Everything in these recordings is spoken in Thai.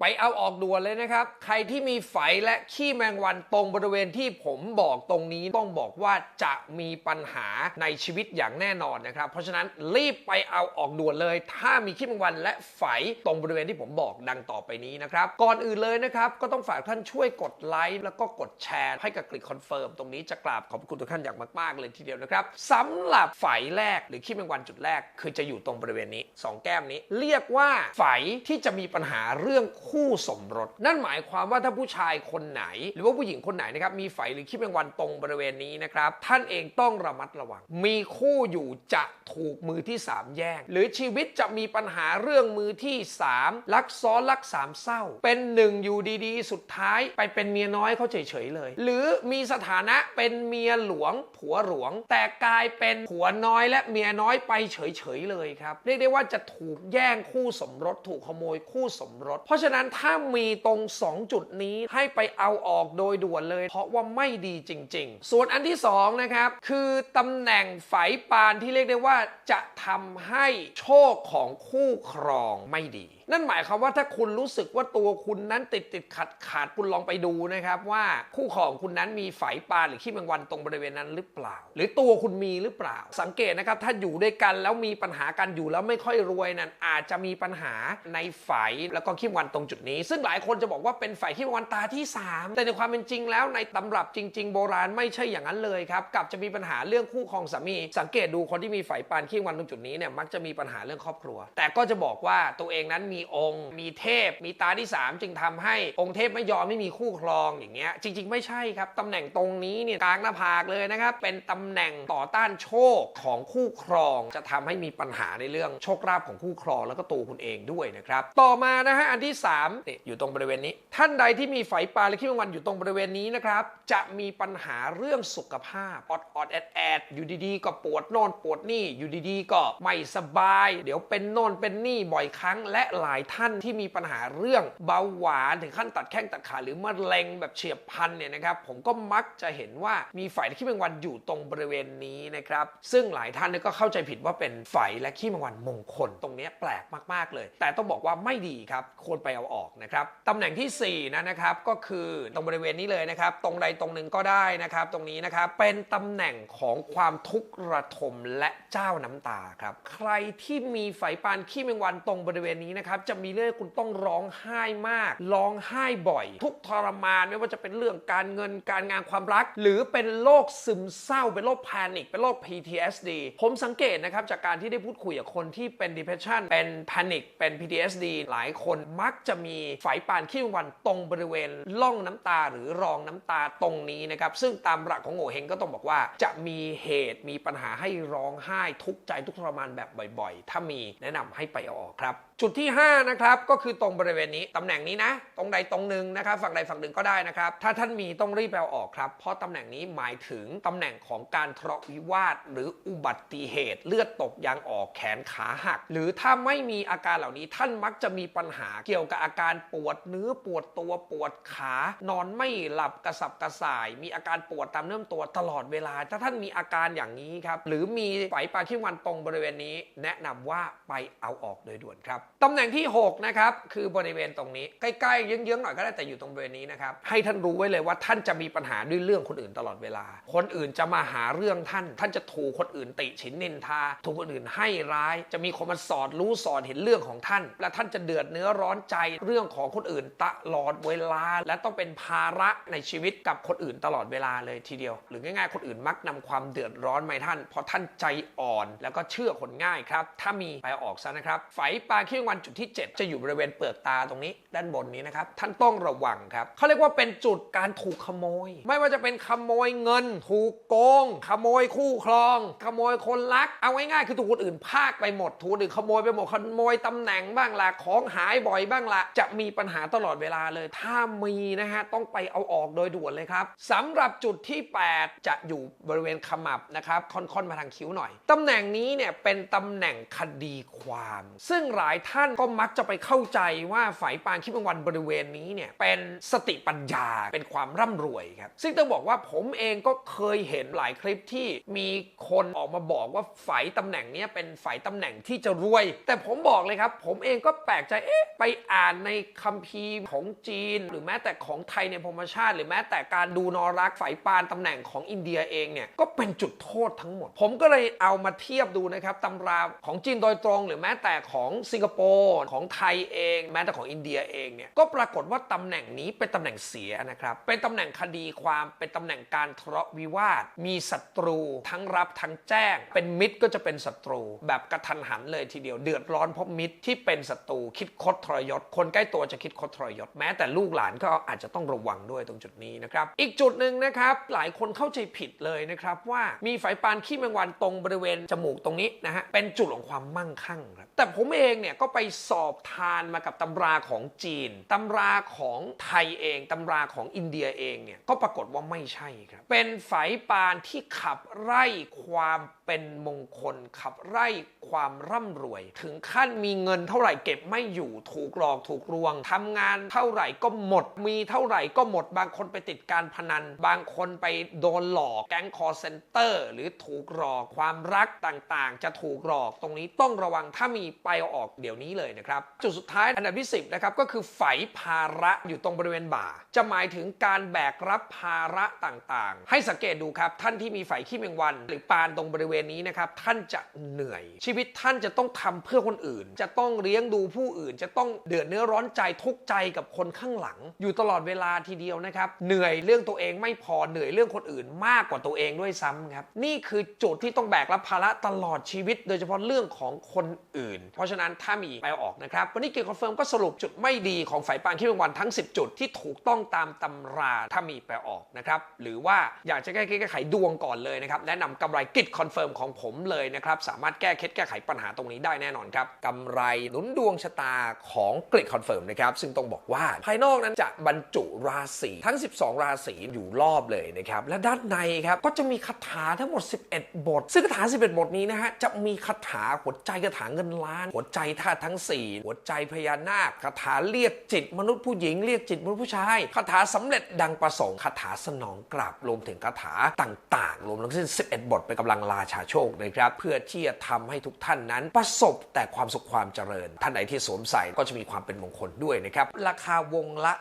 ไปเอาออกด่วนเลยนะครับ ใครที่มีไฝและขี้แมงวันตรงบริเวณที่ผมบอกตรงนี้ต้องบอกว่าจะมีปัญหาในชีวิตอย่างแน่นอนนะครับ เพราะฉะนั้นรีบไปเอาออกด่วนเลย ถ้ามีขี้แมงวันและไฝตรงบริเวณที่ผมบอกดังต่อไปนี้นะครับ ก่อนอื่นเลยนะครับก็ต้องฝากท่านช่วยกดไลค์แล้วก็กดแชร์ให้กับคลิกคอนเฟิร์มตรงนี้จะกราบขอบคุณทุกท่านอย่างมากๆเลยทีเดียวนะครับสำหรับไฝแรกหรือขี้แมงวันจุดแรก คือจะอยู่ตรงบริเวณนี้สองแก้มนี้ เรียกว่าไฝที่จะมีปัญหาเรื่องคู่สมรส นั่นหมายความว่าถ้าผู้ชายคนไหน หรือว่าผู้หญิงคนไหนนะครับมีไฝหรือขี้แมงวันตรงบริเวณนี้นะครับท่านเองต้องระมัดระวัง มีคู่อยู่จะถูกมือที่ 3 แย่ง หรือชีวิตจะมีปัญหาเรื่องมือที่ 3 ลักซ้อนลักสามเศร้า เป็นหนึ่งอยู่ดีๆ สุดท้ายไปเป็นเมียน้อยเขาเฉยๆเลย หรือมีสถานะเป็นเมียหลวง ผัวหลวง แต่กลายเป็นผัวน้อยและเมียน้อยไปเฉยๆเลยครับเรียกได้ว่าจะถูกแย่งคู่สมรส ถูกขโมยคู่สมรส เพราะฉะนั้นถ้ามีตรง 2 จุดนี้ให้ไปเอาออกโดยด่วนเลย เพราะว่าไม่ดีจริง ๆ ส่วนอันที่2นะครับคือตำแหน่งไฝปานที่เรียกได้ว่าจะทำให้โชคของคู่ครองไม่ดี นั่นหมายความว่าถ้าคุณรู้สึกว่าตัวคุณนั้นติดติดขัดขาดคุณลองไปดูนะครับว่าคู่ครองคุณนั้นมีไฝปานหรือขี้แมงวันตรงบริเวณนั้นหรือเปล่า หรือตัวคุณมีหรือเปล่า สังเกตนะครับถ้าอยู่ด้วยกันแล้วมีปัญหากันอยู่แล้วไม่ค่อยรวยนั้นอาจจะมีปัญหาในไฝแล้วก็ขี้แมงวันตรงจุดนี้ ซึ่งหลายคนจะบอกว่าเป็นฝขี้แมงวันตาที่ 3 แต่ในความเป็นจริงแล้วในตำรับจริง ๆ โบราณไม่ใช่อย่างนั้นเลยครับกลับจะมีปัญหาเรื่องคู่ครองสามี สังเกตดูคนที่มีไฝปานขี้วันตรงจุดนี้เนี่ยมักจะมีปัญหาเรื่องครอบครัว แต่ก็จะบอกว่าตัวเองนั้นมีองค์ มีเทพ มีตาที่ 3 จึงทำให้องค์เทพไม่ยอมไม่มีคู่ครองอย่างเงี้ยจริง ๆ ไม่ใช่ครับตำแหน่งตรงนี้เนี่ยกลางหน้าผากเลยนะครับเป็นตำแหน่งต่อต้านโชคของคู่ครอง จะทำให้มีปัญหาในเรื่องโชคลาภของคู่ครองแล้วก็ตัวคุณเองด้วยนะครับต่อมานะฮะอันที่3เนี่ยอยู่ตรงบริเวณนี้ ท่านใดที่มีไฝปลาและขี้แมงวันอยู่ตรงบริเวณนี้นะครับ จะมีปัญหาเรื่องสุขภาพอดอดแอดแอดอยู่ดีๆ ก็ปวดโน่นปวดนี่อยู่ดีๆ ก็ไม่สบาย เดี๋ยวเป็นโน่นเป็นนี่บ่อยครั้ง และหลายท่านที่มีปัญหาเรื่องเบาหวานถึงขั้นตัดแข้งตัดขาหรือมะเร็งแบบเฉียบพลันเนี่ยนะครับผมก็มักจะเห็นว่ามีไฝและขี้แมงวันอยู่ตรงบริเวณนี้นะครับ ซึ่งหลายท่านก็เข้าใจผิดว่าเป็นไฝและขี้แมงวันมงคล ตรงนี้แปลกมากๆเลย แต่ต้องบอกว่าไม่ดีครับควรไปเอาออกนะครับตำแหน่งที่สี่นะนะครับก็คือตรงบริเวณนี้เลยนะครับ ตรงใดตรงหนึ่งก็ได้นะครับ ตรงนี้นะครับเป็นตำแหน่งของความทุกข์ระทมและเจ้าน้ำตาครับใครที่มีไฝปานขี้แมงวันตรงบริเวณนี้นะครับจะมีเรื่องคุณต้องร้องไห้มาก ร้องไห้บ่อย ทุกทรมานไม่ว่าจะเป็นเรื่องการเงินการงานความรัก หรือเป็นโรคซึมเศร้า เป็นโรคแพนิคเป็นโรค PTSD ผมสังเกตนะครับจากการที่ได้พูดคุยกับคนที่เป็น depression เป็น panic เป็น PTSD หลายคนมักจะมีไฝปานขี้วันตรงบริเวณล่องน้ำตาหรือรองน้ำตาตรงนี้นะครับ ซึ่งตามหลักของโง่เฮงก็ต้องบอกว่า จะมีเหตุมีปัญหาให้ร้องไห้ทุกใจทุกทรมานแบบบ่อยๆ ถ้ามีแนะนำให้ไปออกครับ จุดที่ 5 นะครับ ก็คือตรงบริเวณนี้ตำแหน่งนี้นะ ตรงใดตรงหนึ่งนะครับ ฝั่งใดฝั่งหนึ่งก็ได้นะครับ ถ้าท่านมีต้องรีบไปเอาออกครับ เพราะตำแหน่งนี้หมายถึงตำแหน่งของการทะเลาะวิวาท หรืออุบัติเหตุ เลือดตกยางออกแขนขาหัก หรือถ้าไม่มีอาการเหล่านี้ท่านมักจะมีปัญหาเกี่ยวกับอาการปวดเนื้อปวดตัวปวดขา นอนไม่หลับกระสับกระส่าย มีอาการปวดตามเนื้อตัวตลอดเวลา ถ้าท่านมีอาการอย่างนี้ครับหรือมีไฝปลาขี้วันตรงบริเวณนี้ แนะนำว่าไปเอาออกโดยด่วนครับตำแหน่งที่6นะครับคือบริเวณตรงนี้ใกล้ๆเยื้องๆหน่อยก็ได้แต่อยู่ตรงบริเวณนี้นะครับให้ท่านรู้ไว้เลยว่าท่านจะมีปัญหาด้วยเรื่องคนอื่นตลอดเวลา คนอื่นจะมาหาเรื่องท่าน ท่านจะถูกคนอื่นติฉินนินทาถูกคนอื่นให้ร้าย จะมีคนมาสอดรู้สอดเห็นเรื่องของท่าน และท่านจะเดือดเนื้อร้อนใจเรื่องของคนอื่นตลอดเวลา และต้องเป็นภาระในชีวิตกับคนอื่นตลอดเวลาเลยทีเดียว หรือง่ายๆ คนอื่นมักนำความเดือดร้อนมาให้ท่าน เพราะท่านใจอ่อนแล้วก็เชื่อคนง่ายครับ ถ้ามีไปออกซะนะครับไฝปลาขี้งวันจุดที่ 7 จะอยู่บริเวณเปลือกตาตรงนี้ ด้านบนนี้นะครับท่านต้องระวังครับเขาเรียกว่าเป็นจุดการถูกขโมย ไม่ว่าจะเป็นขโมยเงิน ถูกโกง ขโมยคู่ครอง ขโมยคนรัก เอาง่ายๆคือถูกคนอื่นพากไปหมดถูกคนอื่นขโมยไปหมดขโมยตำแหน่งบ้างล่ะของหายบ่อยบ้างล่ะจะมีปัญหาตลอดเวลาเลย ถ้ามีนะฮะต้องไปเอาออกโดยด่วนเลยครับสำหรับจุดที่ 8 จะอยู่บริเวณขมับนะครับค่อนๆมาทางคิ้วหน่อยตำแหน่งนี้เนี่ยเป็นตำแหน่งคดีความ ซึ่งหลายท่านก็มักจะไปเข้าใจว่าไฝปานขี้แมงวันบริเวณนี้เนี่ยเป็นสติปัญญาเป็นความร่ำรวยครับซึ่งต้องบอกว่าผมเองก็เคยเห็นหลายคลิปที่มีคนออกมาบอกว่าไฝตำแหน่งนี้เป็นไฝตำแหน่งที่จะรวย แต่ผมบอกเลยครับ ผมเองก็แปลกใจเอ๊ะไปอ่านในคัมภีร์ของจีน หรือแม้แต่ของไทยในพรมชาติ หรือแม้แต่การดูนอรักไฝปานตำแหน่งของอินเดียเองเนี่ยก็เป็นจุดโทษทั้งหมด ผมก็เลยเอามาเทียบดูนะครับตำราของจีนโดยตรง หรือแม้แต่ของสิงคโปร์ของไทยเอง แม้แต่ของอินเดียเองเนี่ยก็ปรากฏว่าตำแหน่งนี้เป็นตำแหน่งเสียนะครับเป็นตำแหน่งคดีความเป็นตำแหน่งการทะเลาะวิวาท มีศัตรูทั้งรับทั้งแจ้ง เป็นมิตรก็จะเป็นศัตรู แบบกระทันหันเลยทีเดียวเดือดร้อนเพราะมิตรที่เป็นศัตรูคิดคดทรยศคนใกล้ตัวจะคิดคดทรยศแม้แต่ลูกหลานก็อาจจะต้องระวังด้วยตรงจุดนี้นะครับ อีกจุดหนึ่งนะครับ หลายคนเข้าใจผิดเลยนะครับ ว่ามีไฝปานขี้แมงวันตรงบริเวณจมูกตรงนี้นะฮะเป็นจุดของความมั่งคั่งครับแต่ผมเองเนี่ยก็ไปสอบทานมากับตำราของจีนตำราของไทยเองตำราของอินเดียเองเนี่ยก็ปรากฏว่าไม่ใช่ครับ เป็นไฝปานที่ขับไล่ความเป็นมงคล ขับไล่ความร่ำรวย ถึงขั้นมีเงินเท่าไหร่เก็บไม่อยู่ถูกหลอกถูกลวงทำงานเท่าไหร่ก็หมด มีเท่าไหร่ก็หมด บางคนไปติดการพนัน บางคนไปโดนหลอกแก๊งคอร์เซนเตอร์ หรือถูกหลอกความรักต่างๆ จะถูกหลอกตรงนี้ต้องระวังถ้ามีไปออกเดี๋ยวนี้เลยนะครับ จุดสุดท้ายอันดับที่ 10นะครับก็คือไฝภาระอยู่ตรงบริเวณบ่า จะหมายถึงการแบกรับภาระต่างๆ ให้สังเกตดูครับ ท่านที่มีไฝขี้แมงวัน หรือปานตรงบริเวณนี้นะครับท่านจะเหนื่อย ชีวิตท่านจะต้องทำเพื่อคนอื่น จะต้องเลี้ยงดูผู้อื่นจะต้องเดือดเนื้อร้อนใจทุกใจกับคนข้างหลัง อยู่ตลอดเวลาทีเดียวนะครับ เหนื่อยเรื่องตัวเองไม่พอเหนื่อยเรื่องคนอื่นมากกว่าตัวเองด้วยซ้ำครับ นี่คือจุดที่ต้องแบกรับภาระตลอดชีวิต โดยเฉพาะเรื่องของคนอื่น เพราะฉะนั้นถ้ามีไปออกนะครับ วันนี้เกียร์คอนเฟิร์มก็สรุปจุดไม่ดีของไฝปานขี้แมงวันทั้ง 10 จุดที่ถูกต้องตามตำราถ้ามีไปออกนะครับหรือว่าอยากจะแก้เคล็ดแก้ไขดวงก่อนเลยนะครับแนะนำกำไรกิจคอนเฟิร์มของผมเลยนะครับสามารถแก้เคล็ดแก้ไขปัญหาตรงนี้ได้แน่นอนครับกำไรหนุนดวงชะตาของกริดคอนเฟิร์มนะครับ ซึ่งต้องบอกว่าภายนอกนั้นจะบรรจุราศีทั้ง 12 ราศีอยู่รอบเลยนะครับ และด้านในครับก็จะมีคาถาทั้งหมด 11 บท ซึ่งคาถา 11 บทนี้นะฮะจะมีคาถาหัวใจคาถาเงินล้าน หัวใจธาตุทั้ง 4 หัวใจพญานาคคาถาเรียกจิตมนุษย์ผู้หญิงเรียกจิตมนุษย์ผู้ชายคาถาสำเร็จดังประสงค์คาถาสนองกลับรวมถึงคาถาต่าง ๆ รวมทั้งสิ้น 11 บทเป็นกำลังราชาโชคนะครับเพื่อที่จะทำให้ทุกท่านนั้นประสบแต่ความสุขความเจริญ ท่านไหนที่สวมใส่ก็จะมีความเป็นมงคลด้วยนะครับ ราคาวงละ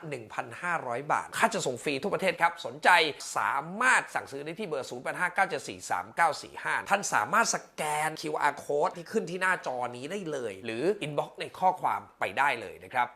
1,500 บาท ค่าจะส่งฟรีทั่วประเทศครับ สนใจสามารถสั่งซื้อได้ที่เบอร์ 0859743945 ท่านสามารถสแกน QR code ที่ขึ้นที่หน้าจอนี้ได้เลย หรือ inbox ในข้อความไปได้เลยนะครับ